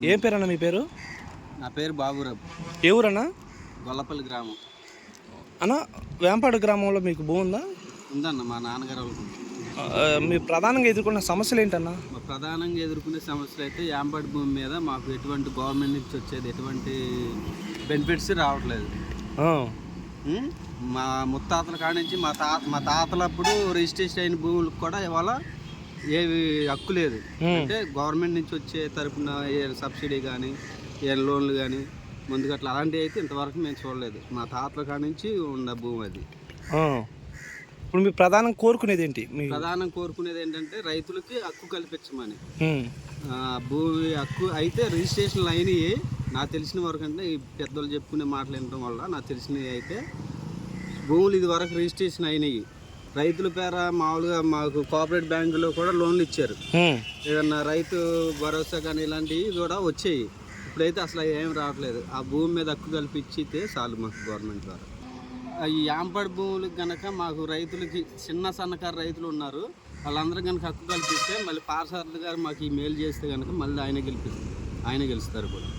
ఏం పేరన్నా మీ పేరు? నా పేరు బాబురాబ్. ఏ ఊరన్నా? గొల్లపల్లి గ్రామం. అన్న వేంపాడు గ్రామంలో మీకు భూమి ఉందా? ఉందన్న మా నాన్నగారు వాళ్ళకు మీరు ప్రధానంగా ఎదుర్కొన్న సమస్యలు ఏంటన్నా? మా ప్రధానంగా ఎదుర్కొనే సమస్యలు అయితే యాంబడి భూమి మీద మాకు ఎటువంటి గవర్నమెంట్ నుంచి వచ్చేది ఎటువంటి బెనిఫిట్స్ రావట్లేదు? మా ముత్తాతల కాడ నుంచి మా తాత మా తాతలప్పుడు రిజిస్ట్రేషన్ అయిన భూములకు కూడా ఇవాళ ఏవి హక్కు లేదు. అంటే గవర్నమెంట్ నుంచి వచ్చే తరపున ఏ సబ్సిడీ కానీ ఏ లోన్లు కానీ ముందుగా అట్లా అలాంటివి అయితే ఇంతవరకు మేము చూడలేదు. మా తాతల కాడ నుంచి ఉన్న భూమి అది. ఇప్పుడు మీరు ప్రధానంగా కోరుకునేది ఏంటి? మీ ప్రధానం కోరుకునేది ఏంటంటే రైతులకి హక్కు కల్పించమని. భూమి హక్కు అయితే రిజిస్ట్రేషన్లు అయినాయి నాకు తెలిసిన వరకు అంటే ఈ పెద్దలు చెప్పుకునే మాటలు వినడం వల్ల నాకు తెలిసినవి అయితే భూములు ఇది వరకు రిజిస్ట్రేషన్ అయినాయి. రైతుల పేర మామూలుగా మాకు కోఆపరేటివ్ బ్యాంకులో కూడా లోన్లు ఇచ్చారు. ఏదన్నా రైతు భరోసా కానీ ఇలాంటివి కూడా వచ్చాయి. ఇప్పుడైతే అసలు ఏం రావట్లేదు. ఆ భూమి మీద హక్కు కల్పించితే చాలు మాకు గవర్నమెంట్ ద్వారా. ఈ యాంపడి భూములకు కనుక మాకు రైతులకి చిన్న సన్నకారు రైతులు ఉన్నారు. వాళ్ళందరూ కనుక హక్కు కల్పిస్తే మళ్ళీ పార్సార్లు గారు మాకు ఈ మేలు చేస్తే కనుక మళ్ళీ ఆయన గెలిపిస్తారు ఆయన గెలుస్తారు కూడా.